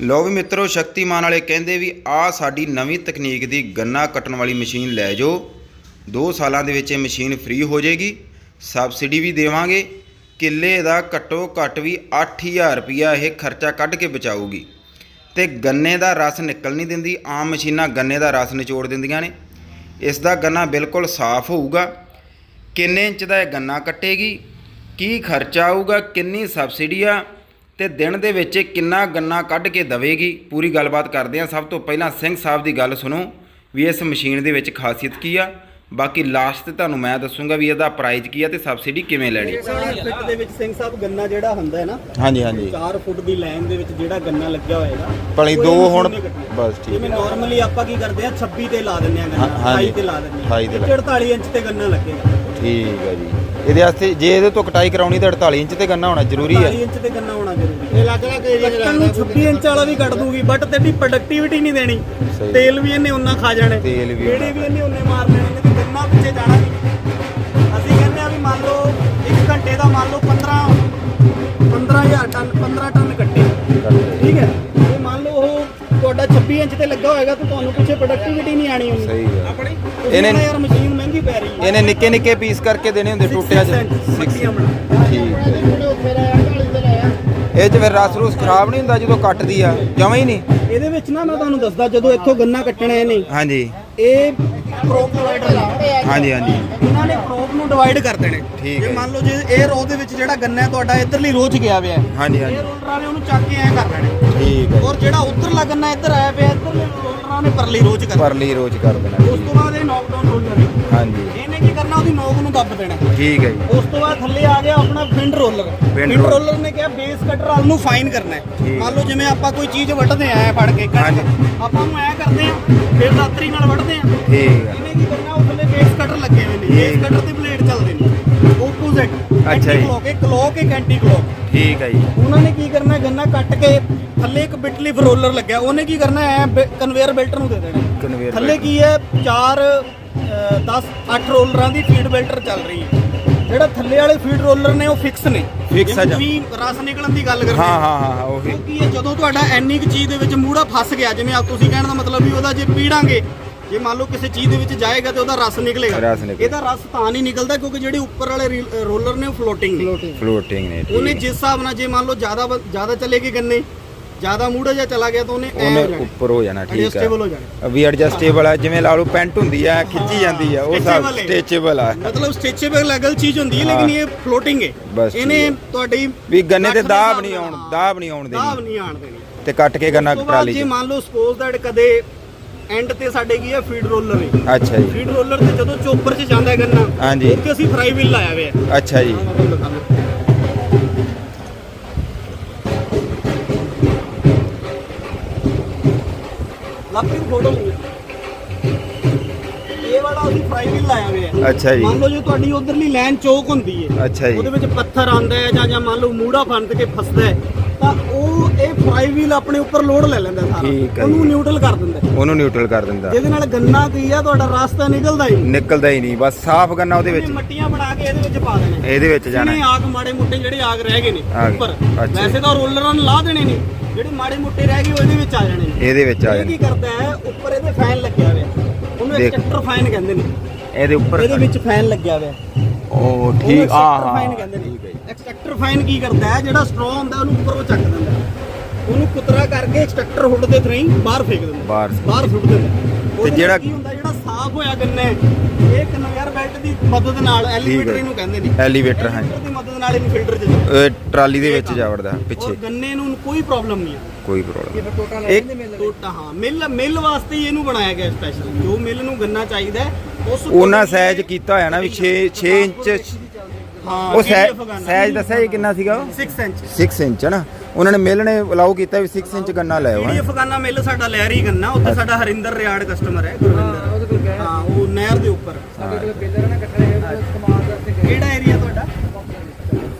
ਲੋ ਵੀ ਮਿੱਤਰੋ, ਸ਼ਕਤੀਮਾਨ ਵਾਲੇ ਕਹਿੰਦੇ ਵੀ ਆ ਸਾਡੀ ਨਵੀਂ ਤਕਨੀਕ ਦੀ ਗੰਨਾ ਕੱਟਣ ਵਾਲੀ ਮਸ਼ੀਨ ਲੈ ਜਾਓ। 2 ਸਾਲਾਂ ਦੇ ਵਿੱਚ ਇਹ ਮਸ਼ੀਨ ਫ੍ਰੀ ਹੋ ਜਾਏਗੀ। ਸਬਸਿਡੀ ਵੀ ਦੇਵਾਂਗੇ। ਕਿੱਲੇ ਦਾ ਘੱਟੋ ਘੱਟ ਵੀ 8000 ਰੁਪਿਆ ਇਹ ਖਰਚਾ ਕੱਢ ਕੇ ਬਚਾਊਗੀ। ਤੇ ਗੰਨੇ ਦਾ ਰਸ ਨਿਕਲ ਨਹੀਂ ਦਿੰਦੀ। ਆਮ ਮਸ਼ੀਨਾਂ ਗੰਨੇ ਦਾ ਰਸ ਨਿਚੋੜ ਦਿੰਦੀਆਂ ਨੇ। ਇਸ ਦਾ ਗੰਨਾ ਬਿਲਕੁਲ ਸਾਫ਼ ਹੋਊਗਾ। ਕਿੰਨੇ ਇੰਚ ਦਾ ਇਹ ਗੰਨਾ ਕੱਟੇਗੀ? ਕੀ ਖਰਚਾ ਆਊਗਾ? ਕਿੰਨੀ ਸਬਸਿਡੀ ਆ? ਤੇ ਦਿਨ ਦੇ ਵਿੱਚ ਕਿੰਨਾ ਗੰਨਾ ਕੱਢ ਕੇ ਦਵੇਗੀ? ਪੂਰੀ ਗੱਲਬਾਤ ਕਰਦੇ ਆ ਸਭ ਤੋਂ ਪਹਿਲਾਂ ਸਿੰਘ ਸਾਹਿਬ ਦੀ ਗੱਲ ਸੁਣੋ ਵੀ ਇਸ ਮਸ਼ੀਨ ਦੇ ਵਿੱਚ ਖਾਸੀਅਤ ਕੀ ਆ? ਬਾਕੀ ਲਾਸਟ ਤੇ ਤੁਹਾਨੂੰ ਮੈਂ ਦੱਸੂਗਾ ਵੀ ਇਹਦਾ ਪ੍ਰਾਈਸ ਕੀ ਆ ਤੇ ਸਬਸਿਡੀ ਕਿਵੇਂ ਲੈਣੀ ਫਿੱਟ ਦੇ ਵਿੱਚ ਸਿੰਘ ਸਾਹਿਬ ਗੰਨਾ ਜਿਹੜਾ ਹੁੰਦਾ ਹੈ ਨਾ ਹਾਂਜੀ ਹਾਂਜੀ। 4 ਫੁੱਟ ਦੀ ਲਾਈਨ ਦੇ ਵਿੱਚ ਜਿਹੜਾ ਗੰਨਾ ਲੱਗਿਆ ਹੋਏਗਾ ਭਲੀ ਦੋ ਹੁਣ। ਬਸ ਠੀਕ ਜਿਵੇਂ ਨਾਰਮਲੀ ਆਪਾਂ ਕੀ ਕਰਦੇ ਆ 26 ਤੇ ਲਾ ਦਿੰਦੇ ਆ ਗੰਨਾ ਹਾਂਜੀ। 28 ਤੇ ਲਾ ਦਿੰਦੇ 28 ਤੇ ਲਾ- 48 ਇੰਚ ਤੇ ਗੰਨਾ ਲੱਗੇਗਾ। ਠੀਕ ਹੈ ਜੀ। ਇਹਦੇ ਵਾਸਤੇ ਜੇ ਇਹਦੇ ਤੋਂ ਕਟਾਈ ਕਰਾਉਣੀ ਤਾਂ 48 ਇੰਚ ਤੇ ਗੰਨਾ ਹੋਣਾ ਜ਼ਰੂਰੀ 48 ਇੰਚ ਤੇ ਗੰਨਾ ਹੋਣਾ ਜ਼ਰੂਰੀ ਹੈ। ਇਹ ਲੱਗ ਰਿਹਾ ਕਿ ਕੱਟਣ ਨੂੰ 26 ਇੰਚ ਵਾਲਾ ਵੀ ਕੱਟ ਦੂਗੀ ਬਟ ਤੇਰੀ ਪ੍ਰੋਡਕਟਿਵਿਟੀ ਨਹੀਂ ਦੇਣੀ। ਤੇਲ ਵੀ ਇਹਨੇ ਉਨਾ ਖਾ ਜਾਣਾ। ਤੇਲ ਵੀ ਇਹਨੇ ਉਨੇ ਮਾਰ ਲੈਣੇ ਨੇ ਤੇ ਗੰਨਾ ਪਿੱਛੇ ਜਾਣਾ ਨਹੀਂ। ਅਸੀਂ ਕਹਿੰਦੇ ਆ ਵੀ ਮੰਨ ਲਓ 1 ਘੰਟੇ ਦਾ ਮੰਨ ਲਓ ਤੁਹਾਡਾ 26 ਇੰਚ ਤੇ ਲੱਗਾ ਹੋਏਗਾ ਤਾਂ ਤੁਹਾਨੂੰ ਪਿੱਛੇ ਪ੍ਰੋਡਕਟਿਵਿਟੀ ਨਹੀਂ ਆਣੀ ਉਹਨੂੰ ਸਹੀ ਹੈ ਇਹਨੇ ਇਹਨੇ- ਯਾਰ ਮਸ਼ੀਨ ਮਹਿੰਗੀ ਪੈ ਰਹੀ ਹੈ। ਇਹਨੇ ਨਿੱਕੇ ਨਿੱਕੇ ਪੀਸ ਕਰਕੇ ਦੇਣੇ ਹੁੰਦੇ ਟੁੱਟਿਆ ਚ ਮੱਟੀਆਂ ਬਣਾ ਠੀਕ ਇਹ ਚ ਫਿਰ ਰਸ ਰੂਸ ਖਰਾਬ ਨਹੀਂ ਹੁੰਦਾ ਜਦੋਂ ਕੱਟਦੀ ਆ ਜਮਾਂ ਹੀ ਨਹੀਂ। ਇਹਦੇ ਵਿੱਚ ਨਾ ਮੈਂ ਤੁਹਾਨੂੰ ਦੱਸਦਾ ਜਦੋਂ ਇੱਥੋਂ ਗੰਨਾ ਕੱਟਣਾ ਇਹਨੇ ਹਾਂਜੀ। ਇਹ ਪ੍ਰੋਪ ਡਿਵਾਈਡ ਹਾਂਜੀ ਹਾਂਜੀ। ਇਹਨਾਂ ਨੇ ਪ੍ਰੋਪ ਨੂੰ ਡਿਵਾਈਡ ਕਰ ਦੇਣੇ। ਠੀਕ ਜੇ ਹੈ। ਮੰਨ ਲਓ ਜੇ ਇਹ ਰੋ ਦੇ ਵਿੱਚ ਜਿਹੜਾ ਗੰਨਾ ਹੈ ਤੁਹਾਡਾ ਇਧਰਲੀ ਰੋ 'ਚ ਗਿਆ ਹੋਇਆ ਹੈ। ਹਾਂਜੀ ਹਾਂਜੀ। ਰੋਲਰਾਂ ਨੇ ਉਹਨੂੰ ਚੱਕ ਕੇ ਐ ਕਰ ਲੈਣੇ। ਠੀਕ ਹੈ। ਔਰ ਜਿਹੜਾ ਉਧਰਲਾ ਗੰਨਾ ਇੱਧਰ ਆਇਆ ਪਿਆ ਇਧਰਲੇ ਰੋਲਰਾਂ ਨੇ ਪਰਲੀ ਰੋ 'ਚ ਕਰ ਪਰਲੀ ਰੋਜ਼ ਕਰ ਦੇਣਾ। ਉਸ ਤੋਂ ਬਾਅਦ ਇਹ ਨੌਕਡਾਊਨ ਹੈ ਹਾਂਜੀ। ਇਹਨੇ ਕੀ ਕਰਨਾ ਉਹਦੀ ਨੋਕ ਨੂੰ ਦੱਬ ਦੇਣਾ। ਠੀਕ ਹੈ ਜੀ। ਉਸ ਤੋਂ ਬਾਅਦ ਥੱਲੇ ਆ ਗਿਆ ਆਪਣਾ ਫਿੰਡ ਰੋਲਰ। roller। ਰੋਲਰ। ਨੇ ਕਿਹਾ ਬੇਸ ਕਟਰ ਵਾਲ ਨੂੰ ਫਾਈਨ ਕਰਨਾ ਹੈ। ਠੀਕ। ਮੰਨ ਲਓ ਜਿਵੇਂ ਆਪਾਂ ਕੋਈ ਚੀਜ਼ ਵੱਢਦੇ ਆ ਐ ਫੜ ਕੇ ਕੱਟ ਹਾਂਜੀ। ਆਪਾਂ ਉਹਨੂੰ ਐ ਕਰਦੇ ਆ ਫਿਰ ਦਾਤਰੀ ਨਾਲ ਵੱਢਦੇ ਆ ਠੀਕ ਹੈ। ਇਹਨੇ ਕੀ ਕਰਨਾ ਉਹ ਥੱਲੇ ਬੇਸ ਕਟਰ ਲੱਗੇ ਹੋਏ ਨੇ। ਬੇਸ ਠੀਕ। ਕਟਰ ਦੇ ਬਲੇਡ ਚੱਲਦੇ ਨੇ ਆਪੋਜ਼ਿਟ ਅੱਛਾ ਜੀ। ਕਲੋਕ ਇੱਕ ਕਲੋਕ ਇੱਕ ਐਂਟੀ ਕਲੋਕ ਠੀਕ ਹੈ ਜੀ। ਉਹਨਾਂ ਨੇ ਕੀ ਕਰਨਾ ਗੰਨਾ ਕੱਟ ਕੇ ਥੱਲੇ ਇੱਕ ਬਿਟਲੀਫ ਰੋਲਰ ਲੱਗਿਆ। ਉਹਨੇ ਕੀ ਕਰਨਾ ਐ ਕਨਵੇਅਰ ਬੈਲਟ ਨੂੰ ਦੇ ਦੇਣਾ Conveyor ਥੱਲੇ belt। ਕੀ ਹੈ 4 10 8 ਰੋਲਰਾਂ ਦੀ ਫੀਡ ਬੈਲਟਰ ਚੱਲ ਰਹੀ ਹੈ। ਜਿਹੜਾ ਥੱਲੇ ਵਾਲੇ ਫੀਡ ਰੋਲਰ ਨੇ ਉਹ ਫਿਕਸ ਨੇ। Fix ਆ ਜਿਵੇਂ ਜਾਂ- ਤੁਸੀਂ ਰਸ ਨਿਕਲਣ ਦੀ ਗੱਲ ਕਰਦੇ ਹਾਂ। ਹਾਂ ਹਾਂ ਉਹੀ। ਉਹ ਕੀ ਹੈ ਜਦੋਂ ਤੁਹਾਡਾ ਐਨੀ ਕੁ ਚੀਜ਼ ਦੇ ਵਿੱਚ ਮੂੜਾ ਫਸ ਗਿਆ ਜਿਵੇਂ ਆ ਤੁਸੀਂ ਕਹਿਣ ਦਾ ਮਤਲਬ ਵੀ ਉਹਦਾ ਜੇ ਪੀੜਾਂਗੇ ਜੇ ਮੰਨ ਲਓ ਕਿਸੇ ਚੀਜ਼ ਦੇ ਵਿੱਚ ਜਾਏਗਾ ਤੇ ਉਹਦਾ ਰਸ ਨਿਕਲੇਗਾ। ਰਸ ਨਿਕਲੇਗਾ। ਇਹਦਾ ਰਸ ਤਾਂ ਨਹੀਂ ਨਿਕਲਦਾ ਕਿਉਂਕਿ ਜਿਹੜੇ ਉੱਪਰ ਵਾਲੇ ਰੀ- ਰੋਲਰ ਨੇ ਉਹ ਫਲੋਟਿੰਗ ਨੇ। ਫਲੋਟਿੰਗ ਨੇ ਉਹਨੇ ਠੀਕ ਜਿਸ ਹਿਸਾਬ ਨਾਲ ਜੇ ਮੰਨ ਲਓ ਜ਼ਿਆਦਾ ਵ- ਜ਼ਿਆਦਾ ਚਲੇਗੀ ਗੰਨੇ ਜ਼ਿਆਦਾ ਮੂੜਾ ਜਾਂ ਚਲਾ ਗਿਆ ਤਾਂ ਉਹਨੇ ਐ ਉਹਨੇ ਜਾਣਾ। ਉੱਪਰ ਹੋ ਜਾਣਾ ਠੀਕ ਹੋ। ਹੈ ਜਾਣਾ। ਵੀ ਐਡਜਸਟੇਬਲ ਆ ਜਿਵੇਂ ਲਾ ਲਓ ਪੈਂਟ ਹੁੰਦੀ ਆ ਖਿੱਚੀ ਜਾਂਦੀ ਆ ਉਹ ਸਭ Stretchable ਹੈ। ਆ। ਮਤਲਬ ਸਟ੍ਰੈਚੇਬਲ ਅਗਲ ਚੀਜ਼ ਹੁੰਦੀ ਹੈ। ਲੇਕਿਨ ਇਹ ਫਲੋਟਿੰਗ ਹੈ। ਬਸ ਠੀਕ ਇਹਨੇ ਹੈ। ਤੁਹਾਡੀ ਵੀ ਗੰਨੇ ਤੇ ਦੇ ਦਾਬ ਹਿਸਾਬ ਨਹੀਂ ਆਉਣ ਦਾਬ ਨਹੀਂ ਆਉਣ ਦਾਬ ਦੇਣੀ। ਨਹੀਂ ਆਣ ਦੇਣੀ। ਤੇ ਕੱਟ ਕੇ ਗੰਨਾ ਉਸ ਤੋਂ ਬਾਅਦ ਟਰਾਲੀ ਜੇ ਚ। ਮੰਨ ਲਓ ਸਪੋਜ਼ ਦੈਟ ਕਦੇ ਐਂਡ ਤੇ ਸਾਡੇ ਕੀ ਹੈ ਫੀਡ ਰੋਲਰ ਹੈ ਅੱਛਾ ਜੀ। ਫੀਡ ਰੋਲਰ ਤੇ ਜਦੋਂ ਚੋਪਰ 'ਚ ਜਾਂਦਾ ਹੈ ਗੰਨਾ ਹਾਂਜੀ। ਉੱਥੇ ਅਸੀਂ ਫਰਾਈ ਵੀਲ ਲਾਇਆ ਹੋਇਆ। ਹੈ ਅੱਛਾ ਜੀ। ਲੱਭੀ ਫੋਟੋ ਲਈ ਇਹ ਵਾਲਾ ਅਸੀਂ ਫਰਾਈ ਵੀਲ ਲਾਇਆ ਹੋਇਆ। ਹੈ ਅੱਛਾ ਜੀ। ਮੰਨ ਲਓ ਜੇ ਤੁਹਾਡੀ ਉਧਰਲੀ ਲਾਈਨ ਚੌਕ ਹੁੰਦੀ ਹੈ ਅੱਛਾ ਜੀ। ਉਹਦੇ ਵਿੱਚ ਪੱਥਰ ਆਂਦਾ ਹੈ ਜਾਂ ਜਾਂ ਮੰਨ ਲਓ ਮੂੜਾ ਫੰਦ ਕੇ ਫਸਦਾ ਹੈ ਤਾਂ ਉਹ ਇਹ ਫਰਾਈ ਵੀਲ ਆਪਣੇ ਉੱਪਰ ਲੋਡ ਲੈ ਲੈਂਦਾ ਸਾਰਾ। ਠੀਕ ਹੈ ਉਹਨੂੰ। ਨਿਊਟਰਲ ਕਰ ਦਿੰਦਾ। ਉਹਨੂੰ ਨਿਊਟਰਲ ਕਰ ਦਿੰਦਾ। ਜਿਹਦੇ ਨਾਲ ਗੰਨਾ ਕੀ ਆ ਤੁਹਾਡਾ ਰਸਤਾ ਨਿਕਲਦਾ ਹੀ ਨਹੀਂ। ਨਿਕਲਦਾ ਹੀ ਨਹੀਂ। ਬਸ ਸਾਫ਼ ਗੰਨਾ ਉਹਦੇ ਵਿੱਚ। ਮੱਟੀਆਂ ਬਣਾ ਕੇ ਇਹਦੇ ਵਿੱਚ ਪਾ ਦੇਣੇ। ਇਹਦੇ ਵਿੱਚ ਜਾਣਾ। ਇਹਨੇ ਆਗ ਮਾੜੇ ਮੋਟੇ ਜਿਹੜੇ ਆਗ ਰਹਿ ਗਏ ਨੇ ਆਗ, ਉੱਪਰ ਅੱਛਾ। ਵੈਸੇ ਤਾਂ ਰੋਲਰਾਂ ਨੂੰ ਲਾ ਦੇਣੇ ਨੇ। ਜਿਹੜੇ ਮਾੜੇ ਮੋਟੇ ਰਹਿ ਗਏ ਉਹ ਇਹਦੇ ਵਿੱਚ ਆ ਜਾਣੇ ਨੇ। ਇਹਦੇ ਵਿੱਚ ਆ ਇਹ ਕੀ ਜਾਣਾ ਕਰਦਾ ਹੈ? ਉੱਪਰ ਇਹਦੇ ਫੈਨ ਲੱਗਿਆ ਹੋਇਆ। ਉਹਨੂੰ ਦੇਖ। ਐਕਸਟ੍ਰੈਕਟਰ ਫੈਨ ਕਹਿੰਦੇ ਨੇ। ਇਹਦੇ ਉੱਪਰ ਇਹਦੇ ਵਿੱਚ ਫੈਨ ਲੱਗਿਆ ਹੋਇਆ। ਉਹ ਠੀਕ ਆ extractor ਹਾਂ fine ਕਹਿੰਦੇ ਨੇ। ਐਕਸਟ੍ਰੈਕਟਰ ਫਾਈਨ ਕੀ ਕਰਦਾ ਹੈ? ਜਿਹੜਾ ਸਟ੍ਰੋ ਹੁੰਦਾ ਉਹਨੂੰ ਉੱਪਰੋਂ ਚੱਕ ਦਿੰਦਾ। ਉਹਨੂੰ ਕੁਤਰਾ ਕਰਕੇ ਐਕਸਟ੍ਰੈਕਟਰ ਹੁੱਡ ਦੇ ਥਰੀ ਬਾਹਰ ਫੇਕ ਦਿੰਦਾ ਬਾਹਰ। ਬਾਹਰ ਸੁੱਟ ਦਿੰਦਾ ਨਾਲ ਜਿਹੜਾ- ਕੀ ਹੁੰਦਾ ਜਿਹੜਾ ਸਾਫ਼ ਹੋਇਆ ਗੰਨਾ ਇਹ ਕਨਵੇਅਰ ਬੈਲਟ ਦੀ ਮਦਦ ਨਾਲ ਐਲੀਵੇਟਰ ਇਹਨੂੰ ਕਹਿੰਦੇ ਨੇ। ਐਲੀਵੇਟਰ ਹਾਂ ਦੀ ਮਦਦ ਨਾਲ ਇਹਨੂੰ ਫਿਲਟਰ ਚ ਇਹ ਟਰਾਲੀ ਦੇ ਵਿੱਚ ਜਾ ਵੜਦਾ ਪਿੱਛੇ। ਗੰਨੇ ਨੂੰ ਕੋਈ ਪ੍ਰੋਬਲਮ ਨਹੀਂ ਆ ਕੋਈ ਪ੍ਰੋਬਲਮ ਇੱਕ ਟੋਟਾ ਹਾਂ ਮਿਲ ਮਿਲ ਵਾਸਤੇ ਇਹਨੂੰ ਬਣਾਇਆ ਗਿਆ ਸਪੈਸ਼ਲ ਜੋ ਮਿਲ ਨੂੰ ਗੰਨਾ ਚਾਹੀਦਾ ਉਹਨਾਂ ਸਾਈਜ਼ ਕੀਤਾ ਹੋਇਆ ਨਾ ਵੀ 6 6 ਇੰਚ ਹਾਂ ਉਹ ਸਾਈਜ਼ ਦੱਸਿਆ ਜੀ ਕਿੰਨਾ ਸੀਗਾ 6 ਇੰਚ 6 ਇੰਚ ਹੈ ਨਾ? ਉਹਨਾਂ ਨੇ ਮਿਲ ਨੇ ਅਲਾਉ ਕੀਤਾ ਵੀ 6 ਇੰਚ ਗੰਨਾ ਲੈ ਆਓ ਜਿਹੜੀ ਹੈਂ। ਅਫਗਾਨਾ ਮਿਲ ਸਾਡਾ ਲਹਿਰੀ ਗੰਨਾ ਉੱਥੇ ਸਾਡਾ ਹਰਿੰਦਰ ਰਿਆੜ ਕਸਟਮਰ ਹੈ ਗੁਰਵਿੰਦਰ ਹਾਂ ਉਹ ਨਹਿਰ ਦੇ ਉੱਪਰ। ਕਿਹੜਾ ਏਰੀਆ ਤੁਹਾਡਾ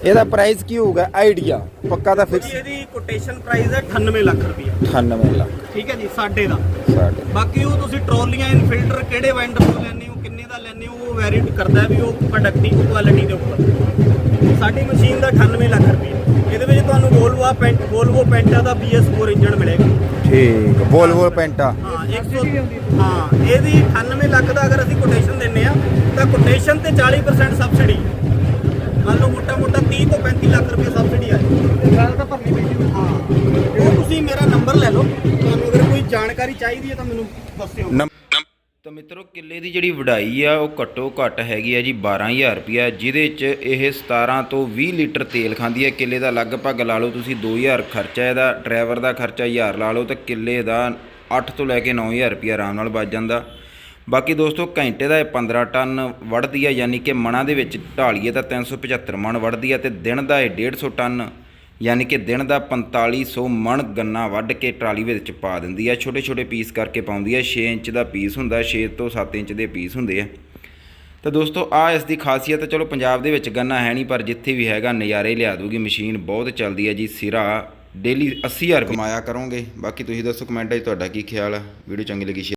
ਇਹਦਾ ਪ੍ਰਾਈਸ ਕੀ ਹੋਊਗਾ? ਆਈਡੀਆ ਪੱਕਾ ਤਾਂ ਫਿਕਸ ਇਹਦੀ ਕੋਟੇਸ਼ਨ ਪ੍ਰਾਈਸ ਹੈ 98 ਲੱਖ ਰੁਪਏ 98 ਲੱਖ। ਠੀਕ ਹੈ ਜੀ ਸਾਡੇ ਦਾ। ਸਾਡੇ। ਬਾਕੀ ਉਹ ਤੁਸੀਂ ਟਰੋਲੀਆਂ ਇਨਫਿਲਟਰ ਕਿਹੜੇ ਵੈਂਡਰ ਤੋਂ ਲੈਣੇ ਹੋ ਕਿੰਨੇ ਦਾ ਲੈਣੇ ਹੋ ਉਹ ਵੈਰੀ ਕਰਦਾ ਵੀ ਉਹ ਪ੍ਰੋਡਕਟ ਦੀ ਕੁਆਲਿਟੀ ਦੇ ਉੱਪਰ। ਸਾਡੀ ਮਸ਼ੀਨ ਦਾ 98 ਲੱਖ ਰੁਪਏ ਇਹਦੇ ਵਿੱਚ ਤੁਹਾਨੂੰ ਵੋਲਵੋ ਪੈਂਟ ਵੋਲਵੋ ਪੈਂਟਾ ਦਾ BS4 ਇੰਜਨ ਮਿਲੇਗਾ। ਠੀਕ। Volvo Penta. ਹਾਂ 100 ਹਾਂ ਇਹਦੀ 98 ਲੱਖ ਦਾ ਅਗਰ ਅਸੀਂ ਕੋਟੇਸ਼ਨ ਦਿੰਨੇ ਆ ਤਾਂ ਕੋਟੇਸ਼ਨ ਤੇ 40% ਸਬਸਿਡੀ ਮੰਨ ਲਓ ਮੋਟਾ ਮੋਟਾ 30 ਤੋਂ 35 ਲੱਖ ਰੁਪਏ ਸਬਸਿਡੀ ਆ ਜਾਏ ਤਾਂ ਭਰਨੀ ਪੈਂਦੀ ਹਾਂ। ਉਹ ਤੁਸੀਂ ਮੇਰਾ ਨੰਬਰ ਲੈ ਲਓ। ਤੁਹਾਨੂੰ ਅਗਰ ਕੋਈ ਜਾਣਕਾਰੀ ਚਾਹੀਦੀ ਹੈ ਤਾਂ ਮੈਨੂੰ ਦੱਸਿਓ। ਤਾਂ ਮਿੱਤਰੋ ਕਿੱਲੇ ਦੀ ਜਿਹੜੀ ਵਡਾਈ ਆ ਉਹ ਘੱਟੋ ਘੱਟ ਹੈਗੀ ਆ ਜੀ 12000 ਰੁਪਿਆ ਜਿਹਦੇ 'ਚ ਇਹ 17 ਤੋਂ 20 ਲੀਟਰ ਤੇਲ ਖਾਂਦੀ ਹੈ ਕਿੱਲੇ ਦਾ ਲਗਭਗ ਲਾ ਲਓ ਤੁਸੀਂ 2000 ਖਰਚਾ ਇਹਦਾ ਡਰਾਈਵਰ ਦਾ ਖਰਚਾ 1000 ਲਾ ਲਓ ਤਾਂ ਕਿੱਲੇ ਦਾ 8 ਤੋਂ ਲੈ ਕੇ 9000 ਰੁਪਿਆ ਆਰਾਮ ਨਾਲ ਬਚ ਜਾਂਦਾ। ਬਾਕੀ ਦੋਸਤੋ, ਘੰਟੇ ਦਾ ਇਹ 15 ਟਨ ਵੜਦੀ ਆ, ਯਾਨੀ ਕਿ ਮਣਾ ਦੇ ਵਿੱਚ ਢਾਲੀਏ ਤਾਂ 375 ਮਣ ਵੜਦੀ ਆ ਤੇ ਦਿਨ ਦਾ ਇਹ 150 ਟਨ, ਯਾਨੀ ਕਿ ਦਿਨ ਦਾ 4500 ਮਣ ਗੰਨਾ ਵੱਢ ਕੇ ਟਰਾਲੀ ਵਿੱਚ ਪਾ ਦਿੰਦੀ ਆ। ਛੋਟੇ ਛੋਟੇ ਪੀਸ ਕਰਕੇ ਪਾਉਂਦੀ ਆ 6 ਇੰਚ ਦਾ ਪੀਸ ਹੁੰਦਾ 6 ਤੋਂ 7 ਇੰਚ ਦੇ ਪੀਸ ਹੁੰਦੇ ਆ। ਤਾਂ ਦੋਸਤੋ, ਆ ਇਸ ਦੀ ਖਾਸੀਅਤ, ਚਲੋ ਪੰਜਾਬ ਦੇ ਵਿੱਚ ਗੰਨਾ ਹੈ ਨਹੀਂ, ਪਰ ਜਿੱਥੇ ਵੀ ਹੈਗਾ ਨਜ਼ਾਰੇ ਲਿਆ ਦੂਗੀ ਮਸ਼ੀਨ ਬਹੁਤ ਚੱਲਦੀ ਹੈ ਜੀ, ਸਿਰਾ ਡੇਲੀ 80000 ਕਮਾਇਆ ਕਰੋਗੇ। ਬਾਕੀ ਤੁਸੀਂ ਦੱਸੋ ਕਮੈਂਟਾਂ 'ਚ ਤੁਹਾਡਾ ਕੀ ਖਿਆਲ ਆ? ਵੀਡੀਓ ਚੰਗੀ ਲੱਗੀ